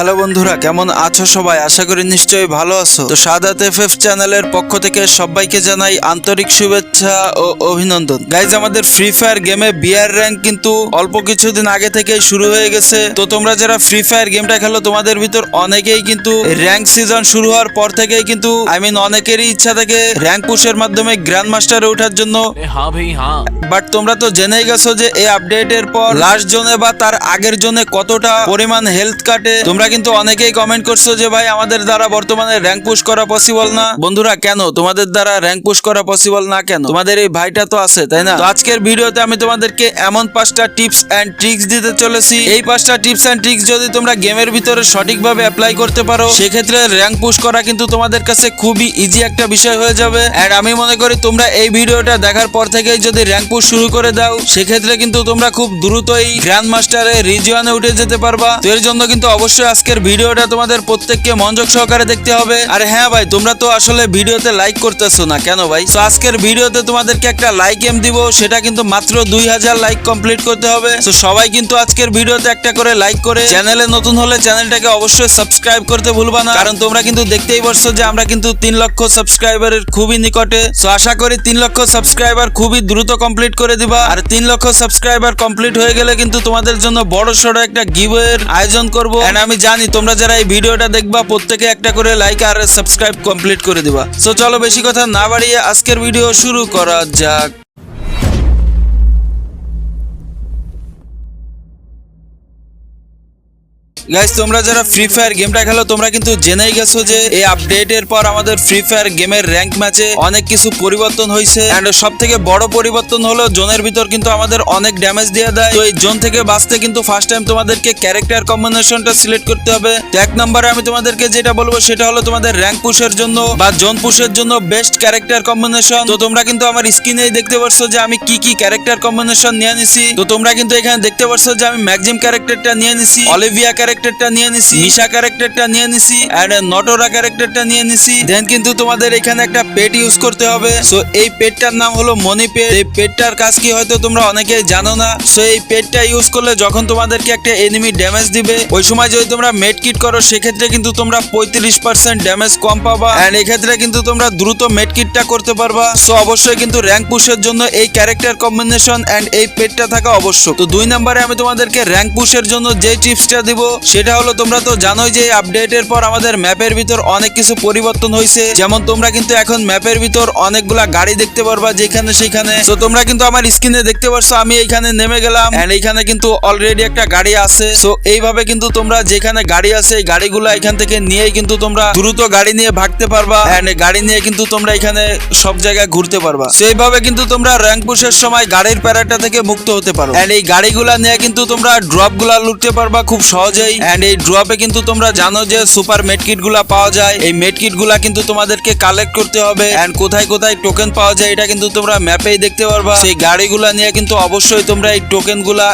Hello বন্ধুরা কেমন আছো সবাই? আশা করি নিশ্চয়ই ভালো আছো। তো সাদাত এফ এফ চ্যানেলের পক্ষ থেকে সবাইকে জানাই আন্তরিক শুভেচ্ছা ও অভিনন্দন। গাইজ আমাদের ফ্রি ফায়ার গেমে বিয়ার র্যাঙ্ক কিন্তু অল্প কিছুদিন আগে থেকে শুরু হয়ে গেছে। তো তোমরা যারা ফ্রি ফায়ার গেমটা খেলো তোমাদের ভিতর অনেকেই কিন্তু র্যাঙ্ক সিজন শুরু হওয়ার পর থেকেই কিন্তু আই মিন অনেকেরই ইচ্ছা থাকে র্যাঙ্ক পুশের মাধ্যমে গ্র্যান্ড মাস্টারে ওঠার জন্য। বাট তোমরা তো জেনেই গেছো যে এই আপডেটের পর লাস্ট জোনে বা তার আগের জোনে কতটা পরিমাণ হেলথ কাটে। তোমরা কিন্তু অনেকেই কমেন্ট করছ যে ভাই আমাদের দ্বারা বর্তমানে র্যাঙ্ক পুশ করা পসিবল না। বন্ধুরা, কেন? তোমাদের দ্বারা র্যাঙ্ক পুশ করা পসিবল না কেন? তোমাদের এই ভাইটা তো আছে, তাই না? আজকের ভিডিওতে আমি তোমাদেরকে এমন পাঁচটা টিপস এন্ড ট্রিক্স দিতে চলেছি। এই পাঁচটা টিপস এন্ড ট্রিক্স যদি তোমরা গেমের ভিতরে সঠিকভাবে অ্যাপ্লাই করতে পারো, সেক্ষেত্রে র্যাঙ্ক পুশ করা কিন্তু তোমাদের কাছে খুবই ইজি একটা বিষয় হয়ে যাবে। এন্ড আমি মনে করি তোমরা এই ভিডিওটা দেখার পর থেকেই যদি র্যাঙ্ক পুশ শুরু করে দাও, সেক্ষেত্রে কিন্তু তোমরা খুব দ্রুতই গ্র্যান্ড মাস্টারে রিজিয়নে উঠে যেতে পারবা। তো এর জন্য কিন্তু অবশ্যই আজকের ভিডিওটা তোমাদের প্রত্যেককে মনোযোগ সহকারে দেখতে হবে। আর হ্যাঁ ভাই, তোমরা তো আসলে ভিডিওতে লাইক করতেছো না, কেন ভাই? তো আজকের ভিডিওতে তোমাদেরকে একটা লাইক এম দিব, সেটা কিন্তু মাত্র দুই হাজার লাইক কমপ্লিট করতে হবে। তো সবাই কিন্তু আজকের ভিডিওতে একটা করে লাইক করে চ্যানেলে নতুন হলে চ্যানেলটাকে অবশ্যই সাবস্ক্রাইব করতে ভুলবা না। কারণ তোমরা কিন্তু দেখতেই পারছ যে আমরা কিন্তু তিন লক্ষ সাবস্ক্রাইবারের খুবই নিকটে। তো আশা করি তিন লক্ষ সাবস্ক্রাইবার খুবই দ্রুত কমপ্লিট করে দিবা। আর তিন লক্ষ সাবস্ক্রাইবার কমপ্লিট হয়ে গেলে কিন্তু তোমাদের জন্য বড় সড়ো একটা গিভের আয়োজন করব। আমি জানি তোমরা যারা এই ভিডিওটা দেখবা, প্রত্যেকে একটা করে লাইক আর সাবস্ক্রাইব কমপ্লিট করে দিবা। সো চলো বেশি কথা না বাড়িয়ে আজকের ভিডিও শুরু করা যাক। গাইস তোমরা যারা ফ্রি ফায়ার গেমটা খেলো, তোমরা কিন্তু জেনেই গেছো যে এই আপডেটের পর আমাদের ফ্রি ফায়ার গেমের র্যাঙ্ক ম্যাচে অনেক কিছু পরিবর্তন হয়েছে এন্ড সব থেকে বড় পরিবর্তন হলো, জোনের ভিতর কিন্তু আমাদের অনেক ড্যামেজ দিয়ে দেয়। তো এই জোন থেকে বাঁচতে কিন্তু ফার্স্ট টাইম তোমাদেরকে ক্যারেক্টার কম্বিনেশনটা সিলেক্ট করতে হবে। এক নম্বরে আমি তোমাদেরকে যেটা বলব, সেটা হলো তোমাদের র্যাঙ্ক পুশের জন্য বা জোন পুশের জন্য বেস্ট ক্যারেক্টার কম্বিনেশন তো তোমরা কিন্তু আমার স্ক্রিনেই দেখতে পারছ যে আমি কি কি ক্যারেক্টার কম্বিনেশন নিয়ে নিছি। তো তোমরা কিন্তু এখানে দেখতে পারছ যে আমি ম্যাক্সিম ক্যারেক্টারটা নিয়ে নিছি। অলিভিয়া ক্যারেক্টারটা নিয়ে নিছি মিশা ক্যারেক্টারটা নিয়ে নিছি এন্ড নটোরা ক্যারেক্টারটা নিয়ে নিছি। দেন কিন্তু তোমাদের এখানে একটা পেট ইউজ করতে হবে। সো এই পেটটার নাম হলো মনি পেট এই পেটটার কাজ কি হয়তো তোমরা অনেকেই জানো না। সো এই পেটটা ইউজ করলে যখন তোমাদেরকে একটা এনিমি ড্যামেজ দিবে, ওই সময় যদি তোমরা মেড কিট করো, সেক্ষেত্রে কিন্তু তোমরা পঁয়ত্রিশ পার্সেন্ট ড্যামেজ কম পাবা। এন্ড এক্ষেত্রে কিন্তু তোমরা দ্রুত মেড কিটটা করতে পারবা। সো অবশ্যই কিন্তু র্যাঙ্ক পুশের জন্য এই ক্যারেক্টার কম্বিনেশন এন্ড এই পেটটা থাকা আবশ্যক। তো দুই নম্বরে আমি তোমাদেরকে র্যাঙ্ক পুশের জন্য যে টিপসটা দিব সেটা হলো তোমরা তো জানোই যে আপডেটের পর আমাদের ম্যাপের ভিতর অনেক কিছু পরিবর্তন হয়েছে যেমন তোমরা কিন্তু এখন ম্যাপের ভিতর অনেকগুলা গাড়ি দেখতে পারবা যেখানে সেখানে। তো তোমরা কিন্তু আমার স্ক্রিনে দেখতে পারছ আমি এইখানে নেমে গেলাম। এন্ড এইখানে কিন্তু অলরেডি একটা গাড়ি আছে। সো এইভাবে কিন্তু তোমরা যেখানে গাড়ি আছে এই গাড়িগুলো এখান থেকে নিয়েই কিন্তু তোমরা দ্রুত গাড়ি নিয়ে ভাগতে পারবা। এন্ড গাড়ি নিয়ে কিন্তু তোমরা এখানে সব জায়গায় ঘুরতে পারবা। So, এইভাবে কিন্তু তোমরা র্যাঙ্ক পুশের সময় গাড়ির প্যারাটা থেকে মুক্ত হতে পারো। এন্ড এই গাড়িগুলা নিয়ে কিন্তু তোমরা ড্রপগুলা লুটতে পারবা খুব সহজেই। এন্ড এই ড্রপে কিন্তু তোমরা জানো যে সুপার মেডকিটগুলা পাওয়া যায়। এই মেডকিটগুলা কিন্তু তোমাদেরকে কালেক্ট করতে হবে। কোথায় কোথায় টোকেন পাওয়া যায় এটা কিন্তু তোমরা ম্যাপেই দেখতে পারবা। সেই গাড়িগুলা নিয়ে কিন্তু অবশ্যই তোমরা এই টোকেনগুলা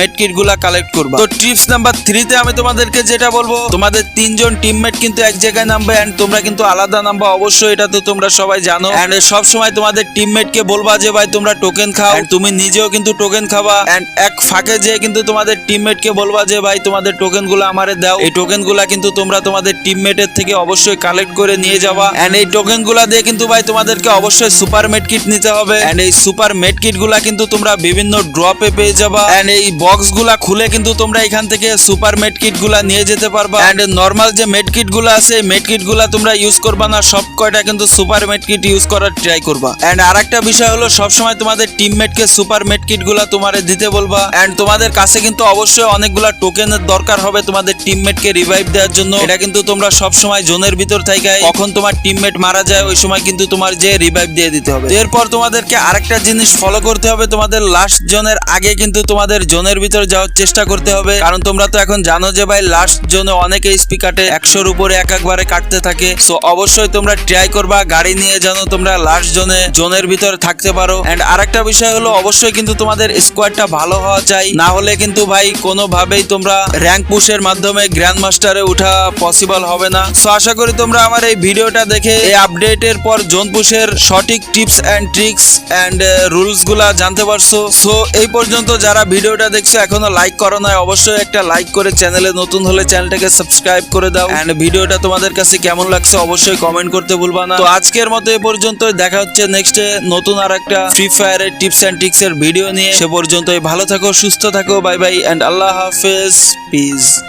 মেডকিটগুলা কালেক্ট করবা। তো টিপস নাম্বার থ্রিতে আমি তোমাদেরকে যেটা বলব, তোমাদের তিনজন টিমমেট কিন্তু এক জায়গায় নামবে তোমরা কিন্তু আলাদা নামবা। অবশ্যই এটা তো তোমরা সবাই জানো। এন্ড সব সময় তোমাদের টিমমেট কে বলবা যে, ভাই, তোমরা টোকেন খাও। তুমি নিজেও কিন্তু টোকেন খাবা। এন্ড এক ফাঁকে যেয়ে কিন্তু তোমাদের টিমমেট কে বলবা যে, ভাই, তোমাদের টোকেন গুলো আমারে দাও। এই টোকেনগুলা কিন্তু তোমরা তোমাদের টিমমেটের থেকে অবশ্যই কালেক্ট করে নিয়ে যাবা। এন্ড এই টোকেনগুলা দিয়ে কিন্তু ভাই তোমাদেরকে অবশ্যই সুপার মেড কিট নিতে হবে। এন্ড এই সুপার মেড কিটগুলা কিন্তু তোমরা বিভিন্ন ড্রপে পেয়ে যাবা। এন্ড এই বক্সগুলা খুলে কিন্তু তোমরা এখান থেকে সুপার মেড কিটগুলা নিয়ে যেতে পারবা। এন্ড নর্মাল যে মেড কিটগুলা আছে মেড কিটগুলা তোমরা ইউজ করবা না। সব কয়টা কিন্তু সুপার মেড কিট ইউজ করার ট্রাই করবা। এন্ড আরেকটা বিষয় হলো, সবসময় তোমাদের টিমমেট কে সুপার মেড কিটগুলা তোমারে দিতে বলবা। এন্ড তোমাদের কাছে কিন্তু অবশ্যই অনেকগুলা টোকেনের দরকার হবে তোমাদের টিমমেট কে রিভাইভ দেওয়ার জন্য। এটা কিন্তু তোমরা সব সময় জোনের ভিতর থেকে কখন তোমার টিমমেট মারা যায়, ওই সময় কিন্তু তোমার যে রিভাইভ দিয়ে দিতে হবে। এরপর তোমাদেরকে আরেকটা জিনিস ফলো করতে হবে, তোমাদের লাস্ট জোনের আগে কিন্তু তোমাদের জোনের ভিতর যাওয়ার চেষ্টা করতে হবে। কারণ তোমরা তো এখন জানো যে ভাই লাস্ট জোনে অনেক এইচপি কাটে, একশোর উপরে এক একবারে কাটতে থাকে। সো অবশ্যই তোমরা ট্রাই করবা, গাড়ি নিয়ে যেন তোমরা লাস্ট জোনে জোনের ভিতরে থাকতে পারো। এন্ড আরেকটা বিষয় হলো, অবশ্যই কিন্তু তোমাদের স্কোয়াডটা ভালো হওয়া চাই। না হলে কিন্তু ভাই, কোনোভাবেই তোমরা র্যাঙ্ক পুশের মাধ্যমে গ্র্যান্ড মাস্টারে ওঠা পসিবল হবে না। সো আশা করি তোমরা আমার এই ভিডিওটা দেখে এই আপডেটের পর জোন পুশের সঠিক টিপস অ্যান্ড ট্রিক্স অ্যান্ড রুলসগুলা জানতে পারছ। সো এই পর্যন্ত যারা ভিডিওটা দেখছ এখনও লাইক করো না অবশ্যই একটা লাইক করে চ্যানেলে নতুন হলে চ্যানেলটাকে সাবস্ক্রাইব করে দাও। অ্যান্ড ভিডিওটা তোমাদের কাছে কেমন লাগছে অবশ্যই কমেন্ট করতে ভুলবা না। তো, আজকের মতো এ পর্যন্ত দেখা হচ্ছে নেক্সট নতুন আর একটা ফ্রি ফায়ারের টিপস অ্যান্ড ট্রিক্স এর ভিডিও নিয়ে। সে পর্যন্তই ভালো থাকো, সুস্থ থাকো বাই বাই অ্যান্ড আল্লাহ হাফেজ। Peace Peace.